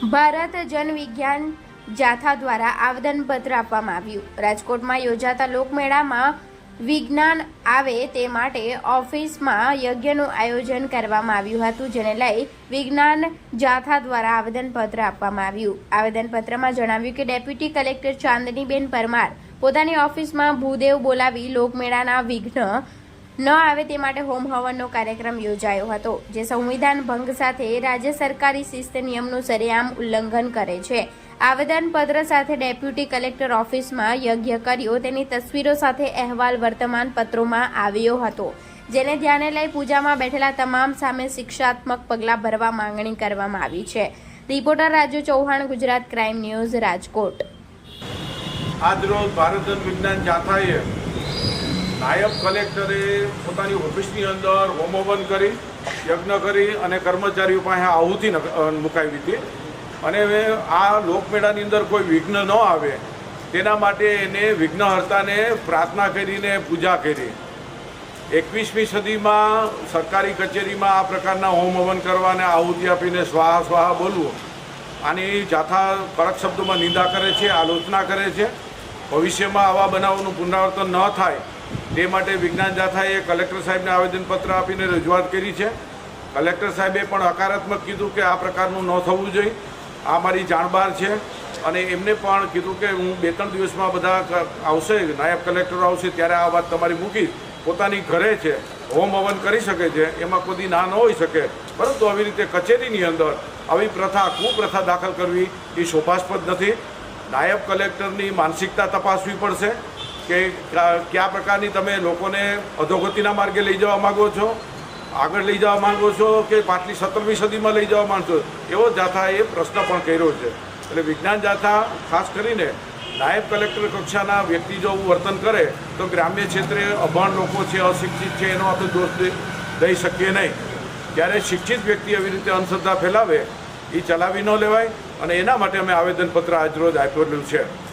ભારત જન વિજ્ઞાન જાથા દ્વારા આવેદનપત્ર આપવામાં આવ્યું. રાજકોટમાં યોજાતા લોકમેળામાં વિજ્ઞાન આવે તે માટે ઓફિસમાં યજ્ઞનું આયોજન કરવામાં આવ્યું હતું, જેને લઈ વિજ્ઞાન જાથા દ્વારા આવેદનપત્ર આપવામાં આવ્યું. આવેદનપત્રમાં જણાવ્યું કે ડેપ્યુટી કલેક્ટર ચાંદનીબેન પરમાર પોતાની ઓફિસમાં ભૂદેવ બોલાવી લોકમેળાના વિઘ્ન ન આવે તે માટે હોમ હવનનો કાર્યક્રમ યોજાયો હતો, જે સંવિધાન ભંગ સાથે રાજ્ય સરકારી શિસ્ત નિયમનું સરેઆમ ઉલ્લંઘન કરે છે. આવેદનપત્ર સાથે ડેપ્યુટી કલેક્ટર ઓફિસમાં યજ્ઞ કર્યો, તેની તસવીરો સાથે અહેવાલ વર્તમાન પત્રોમાં આવ્યો હતો, જેને ધ્યાને લઈ પૂજામાં બેઠેલા તમામ સામે શિક્ષાત્મક પગલાં ભરવા માંગણી કરવામાં આવી છે. Reporter Raju Chauhan, Gujarat crime news Rajkot. આજરોજ ભારત વિજ્ઞાન જાથાએ નાયબ કલેક્ટરે પોતાની ઓફિસની અંદર હોમોવન કરી, યજ્ઞ કરી અને કર્મચારીઓ પાસે આહુતિ મુકાવી હતી. અને હવે આ લોકમેળાની અંદર કોઈ વિઘ્ન ન આવે, તેના માટે એને વિઘ્નહર્તાને પ્રાર્થના કરીને પૂજા કરી. એકવીસમી સદીમાં સરકારી કચેરીમાં આ પ્રકારના હોમ હવન કરવા આહુતિ આપીને સ્વાહા સ્વાહા બોલવું, આની જાથા કડક શબ્દોમાં નિંદા કરે છે, આલોચના કરે છે. ભવિષ્યમાં આવા બનાવોનું પુનરાવર્તન ન થાય તે માટે વિજ્ઞાન જાથાએ કલેક્ટર સાહેબને આવેદનપત્ર આપીને રજૂઆત કરી છે. કલેક્ટર સાહેબે પણ હકારાત્મક કીધું કે આ પ્રકારનું ન થવું જોઈએ. આ મારી જાણબાર છે અને એમને પણ કીધું કે હું બે ત્રણ દિવસમાં બધા આવશે, નાયબ કલેક્ટરો આવશે ત્યારે આ વાત તમારી મૂકી પોતાની ઘરે છે, હોમ હવન કરી શકે છે, એમાં કોઈ ના ન હોઈ શકે. પરંતુ આવી રીતે કચેરીની અંદર આવી પ્રથા, કુપ્રથા દાખલ કરવી એ શોભાસ્પદ નથી. નાયબ કલેક્ટરની માનસિકતા તપાસવી પડશે. કે કયા પ્રકારની તમે લોકોને અધોગતિના માર્ગે લઈ જવા માગો છો? આગળ લઈ જવા માંગો છો કે પાછલી સત્તરમી સદીમાં લઈ જવા માંગો છો એવો જાથા એ પ્રશ્ન પણ કર્યો છે. એટલે વિજ્ઞાન જાથા, ખાસ કરીને નાયબ કલેક્ટર કક્ષાના વ્યક્તિ જો વર્તન કરે, તો ગ્રામ્ય ક્ષેત્રે અભણ લોકો છે, અશિક્ષિત છે, એનો આપણે દોષ દઈ શકીએ નહીં. ત્યારે શિક્ષિત વ્યક્તિ આવી રીતે અંધશ્રદ્ધા ફેલાવે, એ ચલાવી ન લેવાય, અને એના માટે અમે આવેદનપત્ર આજરોજ આપેલું છે.